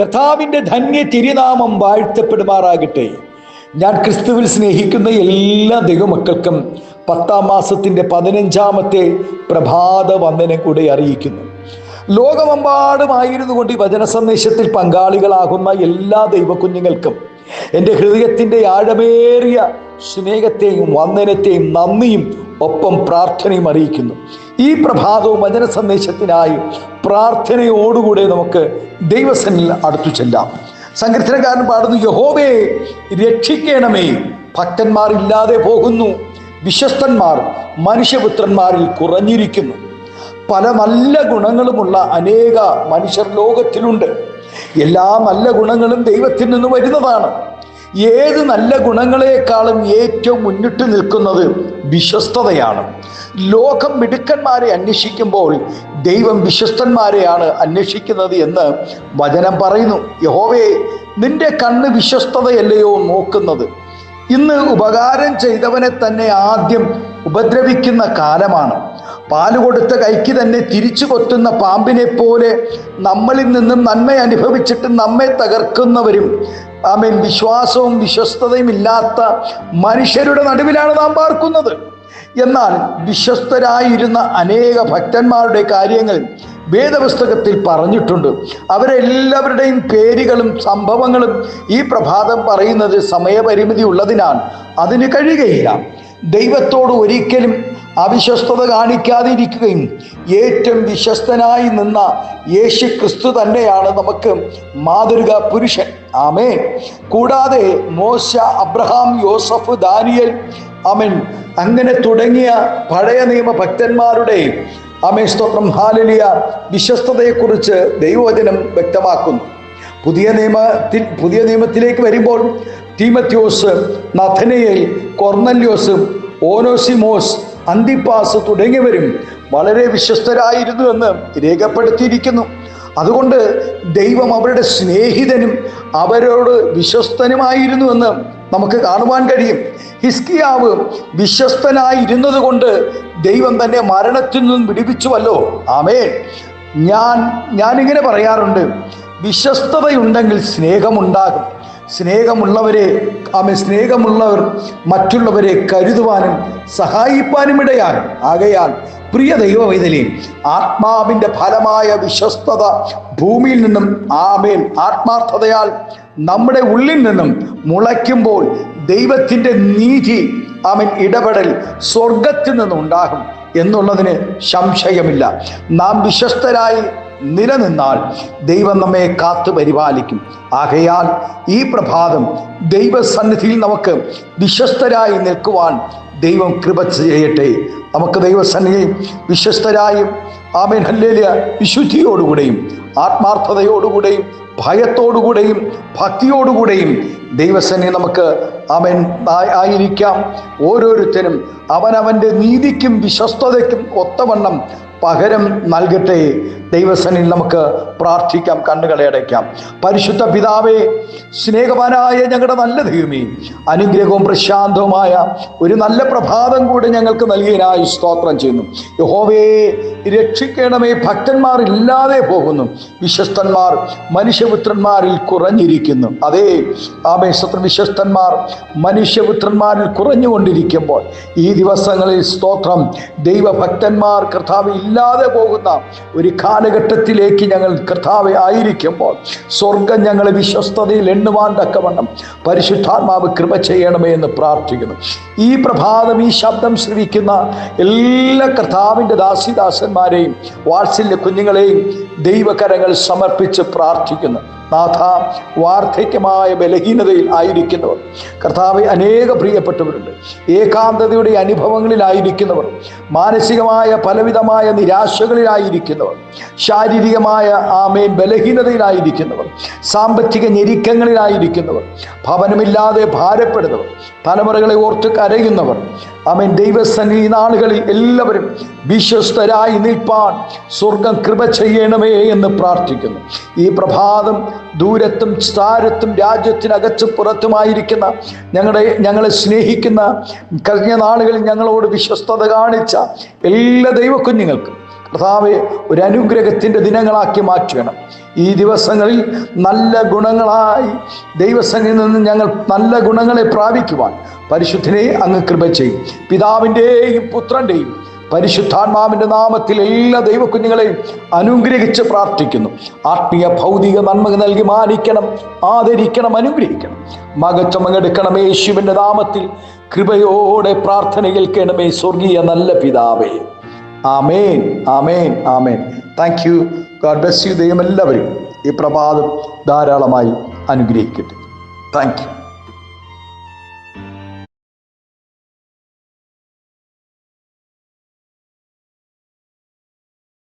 കർത്താവിന്റെ ധന്യ തിരുനാമം വാഴ്ത്തപ്പെടുമാറാകട്ടെ. ഞാൻ ക്രിസ്തുവിൽ സ്നേഹിക്കുന്ന എല്ലാ ദൈവമക്കൾക്കും പത്താം മാസത്തിന്റെ പതിനഞ്ചാമത്തെ പ്രഭാത വന്ദനം കൂടെ അറിയിക്കുന്നു. ലോകമെമ്പാടുമായിരുന്നു കൊണ്ട് ഈ വചന സന്ദേശത്തിൽ പങ്കാളികളാകുന്ന എല്ലാ ദൈവകുഞ്ഞുങ്ങൾക്കും എന്റെ ഹൃദയത്തിന്റെ ആഴമേറിയ സ്നേഹത്തെയും വന്ദനത്തെയും നന്ദിയും ഒപ്പം പ്രാർത്ഥനയും അറിയിക്കുന്നു. ഈ പ്രഭാതവും വചന സന്ദേശത്തിനായി പ്രാർത്ഥനയോടുകൂടെ നമുക്ക് ദൈവസനിൽ അടുത്തു ചെല്ലാം. സങ്കീർത്തനക്കാരൻ പാടുന്നു യഹോബേ രക്ഷിക്കണമേ. ഭക്തന്മാരില്ലാതെ പോകുന്നു. വിശ്വസ്തന്മാർ മനുഷ്യപുത്രന്മാരിൽ കുറഞ്ഞിരിക്കുന്നു. പല നല്ല ഗുണങ്ങളുമുള്ള അനേക മനുഷ്യർ ലോകത്തിലുണ്ട്. എല്ലാ നല്ല ഗുണങ്ങളും ദൈവത്തിൽ നിന്ന് വരുന്നതാണ്. ഏത് നല്ല ഗുണങ്ങളെക്കാളും ഏറ്റവും മുന്നിട്ട് നിൽക്കുന്നത് വിശ്വസ്തതയാണ്. ലോകം മിടുക്കന്മാരെ അന്വേഷിക്കുമ്പോൾ ദൈവം വിശ്വസ്തന്മാരെയാണ് അന്വേഷിക്കുന്നത് എന്ന് വചനം പറയുന്നു. യഹോവേ നിന്റെ കണ്ണ് വിശ്വസ്തതയല്ലയോ നോക്കുന്നത്? ഇന്ന് ഉപകാരം ചെയ്തവനെ തന്നെ ആദ്യം ഉപദ്രവിക്കുന്ന കാലമാണ്. പാൽ കൊടുത്ത കൈക്ക് തന്നെ തിരിച്ചു കൊത്തുന്ന പാമ്പിനെ പോലെ നമ്മളിൽ നിന്നും നന്മ അനുഭവിച്ചിട്ട് നമ്മെ തകർക്കുന്നവരും ആമേൻ വിശ്വാസവും വിശ്വസ്തതയും ഇല്ലാത്ത മനുഷ്യരുടെ നടുവിലാണ് നാം പാർക്കുന്നത്. എന്നാൽ വിശ്വസ്തരായിരുന്ന അനേക ഭക്തന്മാരുടെ കാര്യങ്ങൾ വേദപുസ്തകത്തിൽ പറഞ്ഞിട്ടുണ്ട്. അവരെല്ലാവരുടെയും പേരുകളും സംഭവങ്ങളും ഈ പ്രഭാതം പറയുന്നത് സമയപരിമിതി ഉള്ളതിനാൽ അതിന് കഴിയുകയില്ല. ദൈവത്തോട് ഒരിക്കലും അവിശ്വസ്തത കാണിക്കാതിരിക്കുകയും ഏറ്റവും വിശ്വസ്തനായി നിന്ന യേശു ക്രിസ്തു തന്നെയാണ് നമുക്ക് മാതൃക പുരുഷൻ. ആമേ കൂടാതെ മോശ അബ്രഹാം യോസഫ് ദാനിയൽ അമൻ അങ്ങനെ തുടങ്ങിയ പഴയ നിയമ ഭക്തന്മാരുടെ അമേ സ്തോത്രം ഹാലലിയ വിശ്വസ്തതയെക്കുറിച്ച് ദൈവവചനം വ്യക്തമാക്കുന്നു. പുതിയ നിയമത്തിൽ പുതിയ നിയമത്തിലേക്ക് വരുമ്പോൾ തീമത്യോസ് നഥനയേൽ കൊർന്നല്യോസ് ഓനോസിമോസ് അന്തിപ്പാസ് തുടങ്ങിയവരും വളരെ വിശ്വസ്തരായിരുന്നു എന്ന് രേഖപ്പെടുത്തിയിരിക്കുന്നു. അതുകൊണ്ട് ദൈവം അവരുടെ സ്നേഹിതനും അവരോട് വിശ്വസ്തനുമായിരുന്നു എന്ന് നമുക്ക് കാണുവാൻ കഴിയും. ഹിസ്കിയാവ് വിശ്വസ്തനായിരുന്നത് കൊണ്ട് ദൈവം തന്നെ മരണത്തിൽ നിന്നും വിടിപ്പിച്ചുവല്ലോ ആമേ ഞാൻ ഞാനിങ്ങനെ പറയാറുണ്ട് വിശ്വസ്തതയുണ്ടെങ്കിൽ സ്നേഹമുണ്ടാകും. സ്നേഹമുള്ളവരെ ആമേ സ്നേഹമുള്ളവർ മറ്റുള്ളവരെ കരുതുവാനും സഹായിപ്പാനും ഇടയാകും ആകയാൽ പ്രിയ ദൈവവൈതലി ആത്മാവിന്റെ ഫലമായ വിശ്വസ്തത ഭൂമിയിൽ നിന്നും ആമേൻ ആത്മാർത്ഥതയാൽ നമ്മുടെ ഉള്ളിൽ നിന്നും മുളയ്ക്കുമ്പോൾ ദൈവത്തിന്റെ നീതി അവൻ ഇടപെടൽ സ്വർഗത്തിൽ നിന്നുണ്ടാകും എന്നുള്ളതിന് സംശയമില്ല. നാം വിശ്വസ്തരായി നിലനിന്നാൽ ദൈവം നമ്മെ കാത്തു പരിപാലിക്കും. ആകയാൽ ഈ പ്രഭാതം ദൈവസന്നിധിയിൽ നമുക്ക് വിശ്വസ്തരായി നിൽക്കുവാൻ ദൈവം കൃപ ചെയ്യട്ടെ. നമുക്ക് ദൈവസന്നിധിയിൽ വിശ്വസ്തരായും ആമേൻ ഹല്ലേലിയ വിശുദ്ധിയോടുകൂടെയും ആത്മാർത്ഥതയോടുകൂടെയും ഭയത്തോടുകൂടെയും ഭക്തിയോടുകൂടെയും ദൈവസനെ നമുക്ക് അവൻ ആയിരിക്കാം. ഓരോരുത്തരും അവനവന്റെ നീതിക്കും വിശ്വസ്തതയ്ക്കും ഒത്തവണ്ണം പകരം നൽകട്ടെ. ദൈവസനിൽ നമുക്ക് പ്രാർത്ഥിക്കാം കണ്ണുകളെ അടയ്ക്കാം. പരിശുദ്ധ പിതാവേ സ്നേഹവാനായ ഞങ്ങളുടെ നല്ല ദൈവമേ അനുഗ്രഹവും പ്രശാന്തവുമായ ഒരു നല്ല പ്രഭാതം കൂടി ഞങ്ങൾക്ക് നൽകിയതിനായി സ്തോത്രം ചെയ്യുന്നു. യഹോവേ രക്ഷിക്കണമേ ഭക്തന്മാർ ഇല്ലാതെ പോകുന്നു. വിശ്വസ്തന്മാർ മനുഷ്യപുത്രന്മാരിൽ കുറഞ്ഞിരിക്കുന്നു. അതേ ആമേ സത്ര വിശ്വസ്തന്മാർ മനുഷ്യപുത്രന്മാരിൽ കുറഞ്ഞുകൊണ്ടിരിക്കുമ്പോൾ ഈ ദിവസങ്ങളിൽ സ്തോത്രം ദൈവഭക്തന്മാർ കർത്താവ് ഇല്ലാതെ പോകുന്ന ഒരു കാലഘട്ടത്തിലേക്ക് ഞങ്ങൾ കർത്താവ് ആയിരിക്കുമ്പോൾ സ്വർഗം ഞങ്ങളെ വിശ്വസ്തതയിൽ എണ്ണുവാൻ തക്കവണ്ണം പരിശുദ്ധാത്മാവ് കൃപ ചെയ്യണമേ എന്ന് പ്രാർത്ഥിക്കുന്നു. ഈ പ്രഭാതം ഈ ശബ്ദം ശ്രവിക്കുന്ന എല്ലാ കർത്താവിന്റെ ദാസിദാസന്മാരെയും വാത്സല്യ കുഞ്ഞുങ്ങളെയും ദൈവകരങ്ങൾ സമർപ്പിച്ച് പ്രാർത്ഥിക്കുന്നു. ഓർക്കുന്നു നാഥ വാർദ്ധക്യമായ ബലഹീനതയിൽ ആയിരിക്കുന്നവർ. കർത്താവ് അനേക പ്രിയപ്പെട്ടവരുണ്ട്. ഏകാന്തതയുടെ അനുഭവങ്ങളിലായിരിക്കുന്നവർ മാനസികമായ പലവിധമായ നിരാശകളിലായിരിക്കുന്നവർ ശാരീരികമായ ആമേൻ ബലഹീനതയിലായിരിക്കുന്നവർ സാമ്പത്തിക ഞെരുക്കങ്ങളിലായിരിക്കുന്നവർ ഭവനമില്ലാതെ ഭാരപ്പെടുന്നവർ തലമുറകളെ ഓർത്ത് കരയുന്നവർ ആമേൻ ദൈവസന്നിധി നാളുകളിൽ എല്ലാവരും വിശ്വസ്തരായി നിൽപ്പാൻ സ്വർഗം കൃപ ചെയ്യണമേ എന്ന് പ്രാർത്ഥിക്കുന്നു. ഈ പ്രഭാതം ദൂരത്തും സ്ഥാരത്തും രാജ്യത്തിനകത്തും പുറത്തുമായിരിക്കുന്ന ഞങ്ങളുടെ ഞങ്ങളെ സ്നേഹിക്കുന്ന കഴിഞ്ഞ നാളുകളിൽ ഞങ്ങളോട് വിശ്വസ്തത കാണിച്ച എല്ലാ ദൈവക്കുഞ്ഞുങ്ങൾക്കും കർത്താവെ ഒരു അനുഗ്രഹത്തിന്റെ ദിനങ്ങളാക്കി മാറ്റണം ഈ ദിവസങ്ങളിൽ നല്ല ഗുണങ്ങളായി ദൈവസംഘിൽ നിന്ന് ഞങ്ങൾ നല്ല ഗുണങ്ങളെ പ്രാപിക്കുവാൻ പരിശുദ്ധനെ അങ്ങ് കൃപ ചെയ്യും. പിതാവിന്റെയും പുത്രന്റെയും പരിശുദ്ധാത്മാവിന്റെ നാമത്തിൽ എല്ലാ ദൈവക്കുഞ്ഞുങ്ങളെയും അനുഗ്രഹിച്ച് പ്രാർത്ഥിക്കുന്നു. ആത്മീയ ഭൗതിക നന്മ നൽകി മാനിക്കണം ആദരിക്കണം അനുഗ്രഹിക്കണം. മകച്ചമങ്ങെടുക്കണം യേശുവിന്റെ നാമത്തിൽ. കൃപയോടെ പ്രാർത്ഥന കേൾക്കണമേ സ്വർഗീയ നല്ല പിതാവേ. Amen amen amen. Thank you God bless you ദൈവം എല്ലാവരും ഈ പ്രഭാതം ധാരാളമായി അനുഗ്രഹിക്കട്ടെ. Thank you